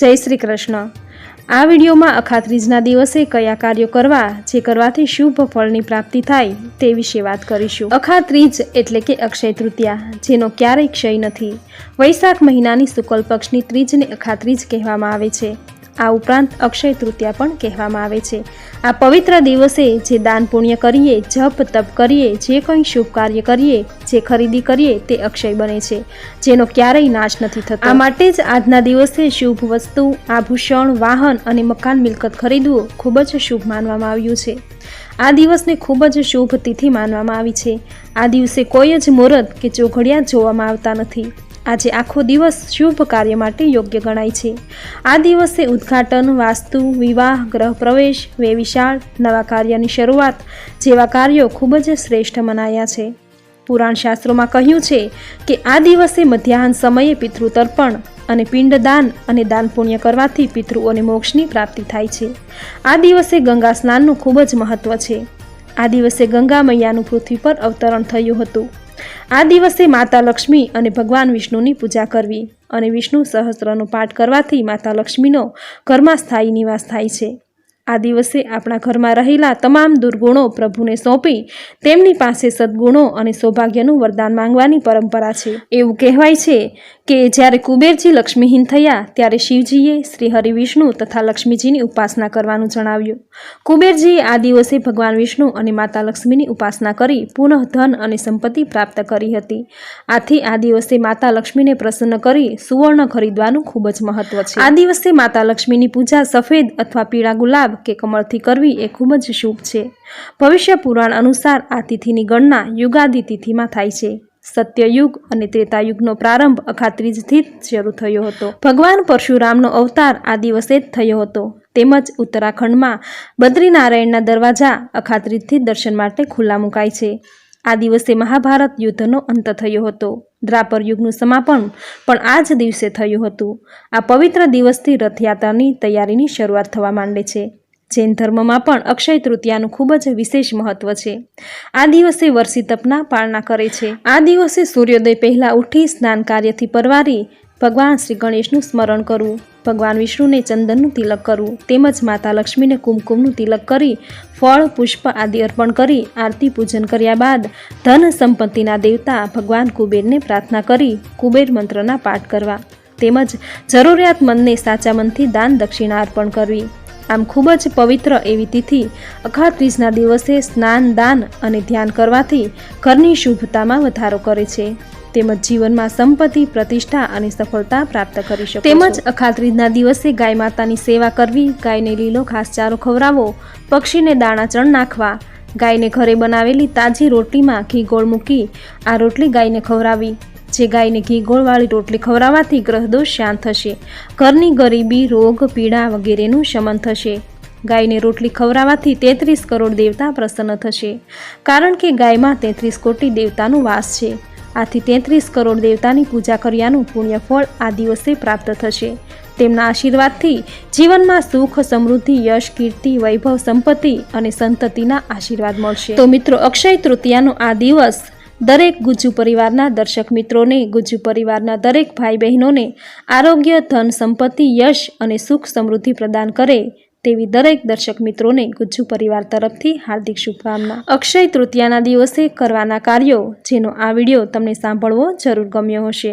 જય શ્રી કૃષ્ણ. આ વિડીયોમાં અખાત્રીજના દિવસે કયા કાર્યો કરવા, જે કરવાથી શુભ ફળની પ્રાપ્તિ થાય તે વિશે વાત કરીશું. અખાત્રીજ એટલે કે અક્ષય તૃતીયા, જેનો ક્યારેય ક્ષય નથી. વૈશાખ મહિનાની શુક્લ પક્ષની ત્રીજને અખાત્રીજ કહેવામાં આવે છે. આ ઉપરાંત અક્ષય તૃતીયા પણ કહેવામાં આવે છે. આ પવિત્ર દિવસે જે દાન પુણ્ય કરીએ, જપ તપ કરીએ, જે કંઈ શુભ કાર્ય કરીએ, જે ખરીદી કરીએ, તે અક્ષય બને છે. જેનો ક્યારેય નાશ નથી થતો. આ માટે જ આજના દિવસે શુભ વસ્તુ, આભૂષણ, વાહન અને મકાન મિલકત ખરીદવું ખૂબ જ શુભ માનવામાં આવ્યું છે. આ દિવસને ખૂબ જ શુભ તિથિ માનવામાં આવી છે. આ દિવસે કોઈ જ મુહૂર્ત કે ચોઘડિયા જોવામાં આવતા નથી. આજે આખો દિવસ શુભ કાર્ય માટે યોગ્ય ગણાય છે. આ દિવસે ઉદ્ઘાટન, વાસ્તુ, વિવાહ, ગ્રહ પ્રવેશ, વેવિશાળ, નવા કાર્યની શરૂઆત જેવા કાર્યો ખૂબ જ શ્રેષ્ઠ મનાયા છે. પુરાણ શાસ્ત્રોમાં કહ્યું છે કે આ દિવસે મધ્યાહન સમયે પિતૃતર્પણ અને પિંડદાન અને દાન પુણ્ય કરવાથી પિતૃઓને મોક્ષની પ્રાપ્તિ થાય છે. આ દિવસે ગંગા સ્નાનનું ખૂબ જ મહત્વ છે. આ દિવસે ગંગા મૈયાનું પૃથ્વી પર અવતરણ થયું હતું. આ દિવસે માતા લક્ષ્મી અને ભગવાન વિષ્ણુની પૂજા કરવી અને વિષ્ણુ સહસ્ત્રનો પાઠ કરવાથી માતા લક્ષ્મીનો ઘરમાં સ્થાયી નિવાસ થાય છે. આ દિવસે આપણા ઘરમાં રહેલા તમામ દુર્ગુણો પ્રભુને સોંપી તેમની પાસે સદગુણો અને સૌભાગ્યનું વરદાન માંગવાની પરંપરા છે. એવું કહેવાય છે કે જ્યારે કુબેરજી લક્ષ્મીહીન થયા, ત્યારે શિવજીએ શ્રી હરિ વિષ્ણુ તથા લક્ષ્મીજીની ઉપાસના કરવાનું જણાવ્યું. કુબેરજીએ આ દિવસે ભગવાન વિષ્ણુ અને માતા લક્ષ્મીની ઉપાસના કરી પુનઃ ધન અને સંપત્તિ પ્રાપ્ત કરી હતી. આથી આ દિવસે માતા લક્ષ્મીને પ્રસન્ન કરી સુવર્ણ ખરીદવાનું ખૂબ જ મહત્વ છે. આ દિવસે માતા લક્ષ્મીની પૂજા સફેદ અથવા પીળા ગુલાબ કે કમળથી કરવી એ ખૂબ જ શુભ છે. ભવિષ્ય પુરાણ અનુસાર આ તિથિની ગણના યુગાદી તિથિમાં થાય છે. સત્યયુગ અને ત્રેતાયુગનો પ્રારંભ અખાત્રીજથી જ શરૂ થયો હતો. ભગવાન પરશુરામનો અવતાર આ દિવસે જ થયો હતો. તેમજ ઉત્તરાખંડમાં બદ્રીનારાયણના દરવાજા અખાત્રીજથી દર્શન માટે ખુલ્લા મુકાય છે. આ દિવસે મહાભારત યુદ્ધનો અંત થયો હતો. દ્રાપર યુગનું સમાપન પણ આ જ દિવસે થયું હતું. આ પવિત્ર દિવસથી રથયાત્રાની તૈયારીની શરૂઆત થવા માંડે છે. જૈન ધર્મમાં પણ અક્ષય તૃતીયાનું ખૂબ જ વિશેષ મહત્વ છે. આ દિવસે વર્ષી તપના પાળના કરે છે. આ દિવસે સૂર્યોદય પહેલાં ઉઠી સ્નાન કાર્યથી પરવારી ભગવાન શ્રી ગણેશનું સ્મરણ કરવું ભગવાન વિષ્ણુને ચંદનનું તિલક કરવું તેમજ માતા લક્ષ્મીને કુમકુમનું તિલક કરી, ફળ, પુષ્પ આદિ અર્પણ કરી, આરતી પૂજન કર્યા બાદ ધન સંપત્તિના દેવતા ભગવાન કુબેરને પ્રાર્થના કરી, કુબેર મંત્રના પાઠ કરવા. તેમજ જરૂરિયાતમંદને સાચા મનથી દાન દક્ષિણા અર્પણ કરવી. આમ ખૂબ જ પવિત્ર એવી તિથિ અખાત્રીજના દિવસે સ્નાન દાન અને ધ્યાન કરવાથી ઘરની શુભતામાં વધારો કરે છે. તેમજ જીવનમાં સંપત્તિ પ્રતિષ્ઠા અને સફળતા પ્રાપ્ત કરી શકો તેમજ અખાત્રીજના દિવસે ગાય માતાની સેવા કરવી ગાયને લીલો ઘાસચારો ખવડાવવો પક્ષીને દાણા ચણ નાખવા ગાયને ઘરે બનાવેલી તાજી રોટલીમાં ઘી ગોળ મૂકી આ રોટલી ગાયને ખવડાવી. જે ગાયને ઘી ગોળવાળી રોટલી ખવડાવવાથી ગ્રહદોષ શાંત થશે. ઘરની ગરીબી, રોગ, પીડા વગેરેનું શમન થશે. ગાયને રોટલી ખવડાવવાથી તેત્રીસ કરોડ દેવતા પ્રસન્ન થશે. કારણ કે ગાયમાં તેત્રીસ કોટી દેવતાનો વાસ છે. આથી તેત્રીસ કરોડ દેવતાની પૂજા કર્યાનું પુણ્ય ફળ આ દિવસે પ્રાપ્ત થશે. તેમના આશીર્વાદથી જીવનમાં સુખ, સમૃદ્ધિ, યશ, કીર્તિ, વૈભવ, સંપત્તિ અને સંતતિના આશીર્વાદ મળશે. તો મિત્રો, અક્ષય તૃતીયાનો આ દિવસ દરેક ગુજ્જુ પરિવારના દર્શક મિત્રોને ગુજ્જુ પરિવારના દરેક ભાઈ બહેનોને આરોગ્ય, ધન સંપત્તિ, યશ અને સુખ સમૃદ્ધિ પ્રદાન કરે તેવી દરેક દર્શક મિત્રોને ગુજ્જુ પરિવાર તરફથી હાર્દિક શુભકામના. અક્ષય તૃતીયાના દિવસે કરવાના કાર્યો, જેનો આ વીડિયો તમને સાંભળવો જરૂર ગમ્યો હશે.